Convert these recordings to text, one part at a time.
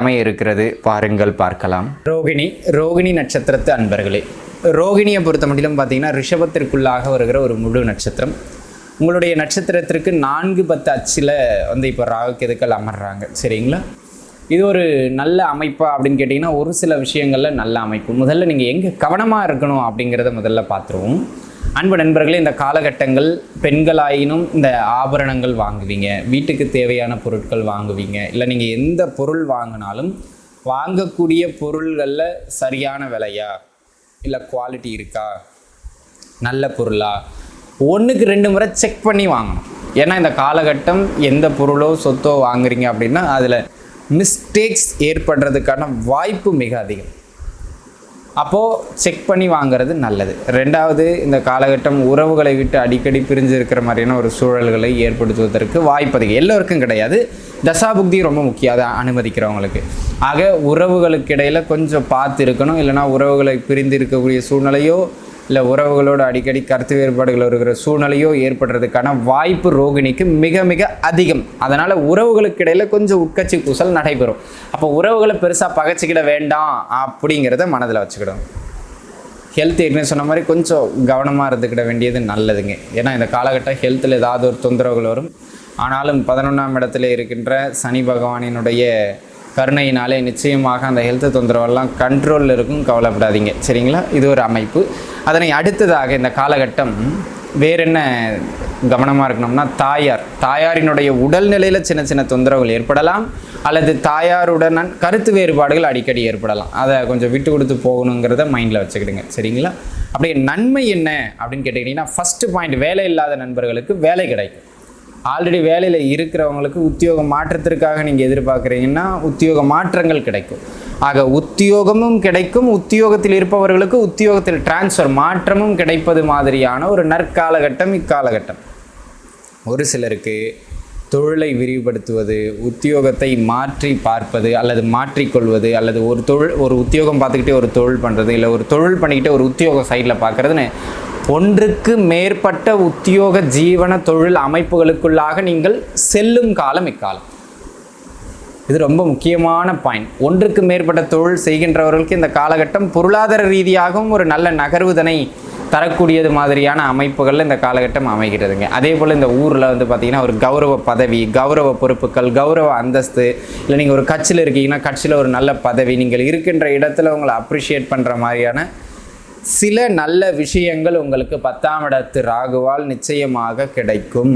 அமைய இருக்கிறது பாருங்கள் பார்க்கலாம். ரோகிணி ரோகிணி நட்சத்திரத்து அன்பர்களே. ரோகிணியை பொறுத்த மட்டிலும் பார்த்தீங்கன்னா ரிஷபத்திற்குள்ளாக வருகிற ஒரு முழு நட்சத்திரம். உங்களுடைய நட்சத்திரத்திற்கு நான்கு பத்து அச்சில் வந்து இப்போ ராகுக்கெதுக்கள் அமர்றாங்க. சரிங்களா? இது ஒரு நல்ல அமைப்பா அப்படின்னு கேட்டிங்கன்னா ஒரு சில விஷயங்களில் நல்ல அமைப்பு. முதல்ல நீங்கள் எங்கே கவனமாக இருக்கணும் அப்படிங்கிறத முதல்ல பார்த்துருவோம். அன்பு நண்பர்களே இந்த காலகட்டங்கள் பெண்களாயினும் இந்த ஆபரணங்கள் வாங்குவீங்க வீட்டுக்கு தேவையான பொருட்கள் வாங்குவீங்க இல்லை நீங்கள் எந்த பொருள் வாங்கினாலும் வாங்கக்கூடிய பொருள்களில் சரியான விலையா? இல்லை குவாலிட்டி இருக்கா? நல்ல பொருளா? ஒன்றுக்கு ரெண்டு முறை செக் பண்ணி வாங்கணும். ஏன்னா இந்த காலகட்டம் எந்த பொருளோ சொத்தோ வாங்குறீங்க அப்படின்னா அதில் மிஸ்டேக்ஸ் ஏற்படுறதுக்கான வாய்ப்பு மிக அதிகம். அப்போது செக் பண்ணி வாங்குறது நல்லது. ரெண்டாவது இந்த காலகட்டம் உறவுகளை விட்டு அடிக்கடி பிரிஞ்சு இருக்கிற மாதிரியான ஒரு சூழல்களை ஏற்படுத்துவதற்கு வாய்ப்பது எல்லோருக்கும் கிடையாது. தசாபுக்தி ரொம்ப முக்கியம். அதை அனுமதிக்கிறவங்களுக்கு. ஆக உறவுகளுக்கு இடையில் கொஞ்சம் பார்த்து இருக்கணும் இல்லைனா உறவுகளை பிரிந்து இருக்கக்கூடிய சூழ்நிலையோ இல்லை உறவுகளோடு அடிக்கடி கருத்து வேறுபாடுகள் இருக்கிற சூழ்நிலையோ ஏற்படுறதுக்கான வாய்ப்பு ரோகிணிக்கு மிக மிக அதிகம். அதனால் உறவுகளுக்கு இடையில் கொஞ்சம் உட்கட்சி பூசல் நடைபெறும். அப்போ உறவுகளை பெருசாக பகைச்சிக்கிட வேண்டாம் அப்படிங்கிறத மனதில் வச்சுக்கிடும் ஹெல்த் ஏற்கனவே சொன்ன மாதிரி கொஞ்சம் கவனமாக இருந்துக்கிட வேண்டியது நல்லதுங்க. ஏன்னா இந்த காலகட்டம் ஹெல்த்தில் ஏதாவது ஒரு தொந்தரவுகள் வரும். ஆனாலும் பதினொன்றாம் இடத்துல இருக்கின்ற சனி பகவானினுடைய கருணையினாலே நிச்சயமாக அந்த ஹெல்த் தொந்தரவெல்லாம் கண்ட்ரோலில் இருக்கும் கவலைப்படாதீங்க. சரிங்களா? இது ஒரு அமைப்பு. அதனை அடுத்ததாக இந்த காலகட்டம் வேற என்ன கவனமாக இருக்கணும்னா தாயார். தாயாரினுடைய உடல்நிலையில் சின்ன சின்ன தொந்தரவுகள் ஏற்படலாம் அல்லது தாயாருடன் கருத்து வேறுபாடுகள் அடிக்கடி ஏற்படலாம். அதை கொஞ்சம் விட்டு கொடுத்து போகணுங்கிறத மைண்டில் வச்சுக்கிடுங்க. சரிங்களா? அப்படியே நன்மை என்ன அப்படின்னு கேட்டிங்கன்னா ஃபஸ்ட்டு பாயிண்ட் வேலை இல்லாத நண்பர்களுக்கு வேலை கிடைக்கும். ஆல்ரெடி வேலையில் இருக்கிறவங்களுக்கு உத்தியோக மாற்றத்திற்காக நீங்கள் எதிர்பார்க்குறீங்கன்னா உத்தியோக மாற்றங்கள் கிடைக்கும். ஆக உத்தியோகமும் கிடைக்கும். உத்தியோகத்தில் இருப்பவர்களுக்கு உத்தியோகத்தில் டிரான்ஸ்ஃபர் மாற்றமும் கிடைப்பது மாதிரியான ஒரு நற்காலகட்டம் இக்காலகட்டம். ஒரு சிலருக்கு தொழிலை விரிவுபடுத்துவது உத்தியோகத்தை மாற்றி பார்ப்பது அல்லது மாற்றிக்கொள்வது அல்லது ஒரு தொழில் ஒரு உத்தியோகம் பார்த்துக்கிட்டே ஒரு தொழில் பண்ணுறது இல்லை ஒரு தொழில் பண்ணிக்கிட்டே ஒரு உத்தியோகம் சைடில் பார்க்குறதுன்னு ஒன்றுக்கு மேற்பட்ட உத்தியோக ஜீவன தொழில் அமைப்புகளுக்குள்ளாக நீங்கள் செல்லும் காலம் இக்காலம். இது ரொம்ப முக்கியமான பாயிண்ட் ஒன்றுக்கு மேற்பட்ட தொழில் செய்கின்றவர்களுக்கு இந்த காலகட்டம் பொருளாதார ரீதியாகவும் ஒரு நல்ல நகர்வுதனை தரக்கூடியது மாதிரியான அமைப்புகளில் இந்த காலகட்டம் அமைகிறதுங்க. அதே போல் இந்த ஊரில் வந்து பார்த்திங்கன்னா ஒரு கௌரவ பதவி கௌரவ பொறுப்புகள் கௌரவ அந்தஸ்து இல்லை நீங்கள் ஒரு கட்சியில் இருக்கீங்கன்னா கட்சியில் ஒரு நல்ல பதவி நீங்கள் இருக்கின்ற இடத்துல உங்களை அப்ரிஷியேட் பண்ணுற மாதிரியான சில நல்ல விஷயங்கள் உங்களுக்கு பத்தாம் இடத்து ராகுவால் நிச்சயமாக கிடைக்கும்.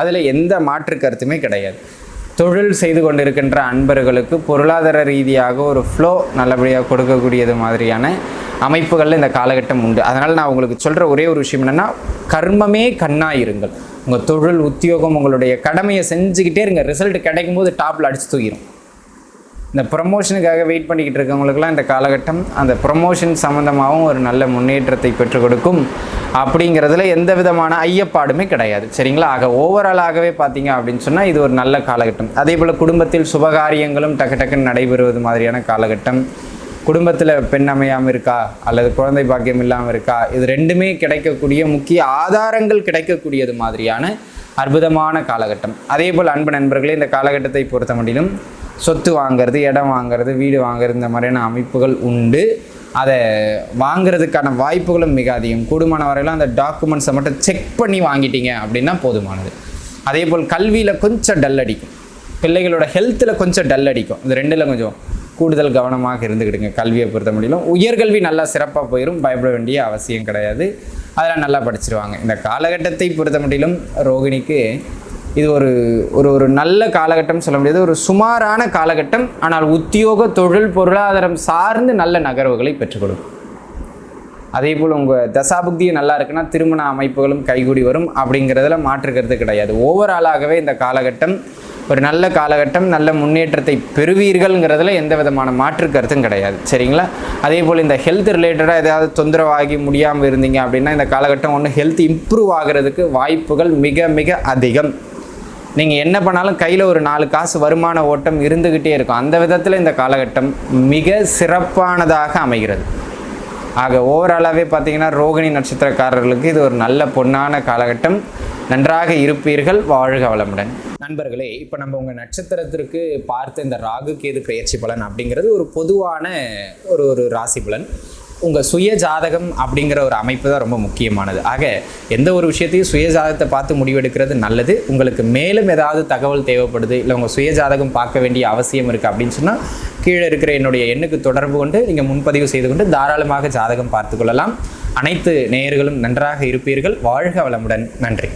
அதில் எந்த மாற்று கருத்துமே கிடையாது. தொழில் செய்து கொண்டிருக்கின்ற அன்பர்களுக்கு பொருளாதார ரீதியாக ஒரு ஃப்ளோ நல்லபடியாக கொடுக்கக்கூடியது மாதிரியான அமைப்புகளில் இந்த காலகட்டம் உண்டு. அதனால் நான் உங்களுக்கு சொல்கிற ஒரே ஒரு விஷயம் என்னென்னா கர்மமே கண்ணாக இருங்கள். உங்கள் தொழில் உத்தியோகம் உங்களுடைய கடமையை செஞ்சுக்கிட்டே இருங்க. ரிசல்ட் கிடைக்கும் போது டாப்பில் அடித்து தூக்கிடும் இந்த ப்ரமோஷனுக்காக வெயிட் பண்ணிக்கிட்டு இருக்கவங்களுக்குலாம் இந்த காலகட்டம் அந்த ப்ரமோஷன் சம்மந்தமாகவும் ஒரு நல்ல முன்னேற்றத்தை பெற்றுக் கொடுக்கும் அப்படிங்கிறதுல எந்த விதமான ஐயப்பாடுமே கிடையாது. சரிங்களா? ஆக ஓவராலாகவே பார்த்தீங்க அப்படின்னு சொன்னால் இது ஒரு நல்ல காலகட்டம். அதே போல் குடும்பத்தில் சுபகாரியங்களும் டக்கு டக்குன்னு நடைபெறுவது மாதிரியான காலகட்டம். குடும்பத்தில் பெண் அமையாமல் இருக்கா? அல்லது குழந்தை பாக்கியம் இல்லாமல் இருக்கா? இது ரெண்டுமே கிடைக்கக்கூடிய முக்கிய ஆதாரங்கள் கிடைக்கக்கூடியது மாதிரியான அற்புதமான காலகட்டம். அதே போல் அன்பு நண்பர்களே இந்த காலகட்டத்தை பொறுத்த மட்டிலும் சொத்து வாங்கிறது இடம் வாங்கிறது வீடு வாங்குறது இந்த மாதிரியான அமைப்புகள் உண்டு. அதை வாங்குறதுக்கான வாய்ப்புகளும் மிக அதிகம். கூடுமான வரையிலும் அந்த டாக்குமெண்ட்ஸை மட்டும் செக் பண்ணி வாங்கிட்டீங்க அப்படின்னா போதுமானது. அதே போல் கல்வியில் கொஞ்சம் டல் அடிக்கும். பிள்ளைகளோட ஹெல்த்தில் கொஞ்சம் டல் அடிக்கும். இந்த ரெண்டில் கொஞ்சம் கூடுதல் கவனமாக இருந்துக்கிடுங்க. கல்வியை பொறுத்த முடியலும். உயர்கல்வி நல்லா சிறப்பாக போயிடும் பயப்பட வேண்டிய அவசியம் கிடையாது. அதெல்லாம் நல்லா படிச்சிருவாங்க. இந்த காலகட்டத்தை பொறுத்த முடியலும் ரோகிணிக்கு இது ஒரு ஒரு ஒரு நல்ல காலகட்டம் சொல்ல முடியாது. ஒரு சுமாரான காலகட்டம். ஆனால் உத்தியோக தொழில் பொருளாதாரம் சார்ந்து நல்ல நகர்வுகளை பெற்றுக்கொடும் அதே போல் உங்கள் தசாபுக்தியும் நல்லா இருக்குன்னா திருமண அமைப்புகளும் கைகூடி வரும். அப்படிங்கிறதுல மாற்றுக்கிறது கிடையாது. ஓவராலாகவே இந்த காலகட்டம் ஒரு நல்ல காலகட்டம் நல்ல முன்னேற்றத்தை பெறுவீர்கள்ங்கிறதுல எந்த விதமான மாற்று கருத்தும் கிடையாது. சரிங்களா? அதே போல் இந்த ஹெல்த் ரிலேட்டடாக ஏதாவது தொந்தரவாகி முடியாமல் இருந்தீங்க அப்படின்னா இந்த காலகட்டம் ஒன்று ஹெல்த் இம்ப்ரூவ் ஆகிறதுக்கு வாய்ப்புகள் மிக மிக அதிகம். நீங்கள் என்ன பண்ணாலும் கையில் ஒரு நாலு காசு வருமான ஓட்டம் இருந்துக்கிட்டே இருக்கும். அந்த விதத்தில் இந்த காலகட்டம் மிக சிறப்பானதாக அமைகிறது. ஆக ஓவராலாகவே பார்த்தீங்கன்னா ரோகிணி நட்சத்திரக்காரர்களுக்கு இது ஒரு நல்ல பொன்னான காலகட்டம். நன்றாக இருப்பீர்கள். வாழ்க வளமுடன். நண்பர்களே இப்போ நம்ம உங்கள் நட்சத்திரத்திற்கு பார்த்த இந்த ராகு கேது பெயர்ச்சி பலன் அப்படிங்கிறது ஒரு பொதுவான ஒரு ஒரு ராசி பலன். உங்கள் சுய ஜாதகம் அப்படிங்கிற ஒரு அமைப்பு தான் ரொம்ப முக்கியமானது. ஆக எந்த ஒரு விஷயத்தையும் சுய ஜாதகத்தை பார்த்து முடிவெடுக்கிறது நல்லது. உங்களுக்கு மேலும் ஏதாவது தகவல் தேவைப்படுது இல்லை உங்கள் சுய ஜாதகம் பார்க்க வேண்டிய அவசியம் இருக்குது அப்படின்னு சொன்னால் கீழே இருக்கிற என்னுடைய எண்ணுக்கு தொடர்பு கொண்டு நீங்கள் முன்பதிவு செய்து கொண்டு தாராளமாக ஜாதகம் பார்த்து கொள்ளலாம். அனைத்து நேயர்களும் நன்றாக இருப்பீர்கள். வாழ்க வளமுடன். நன்றி.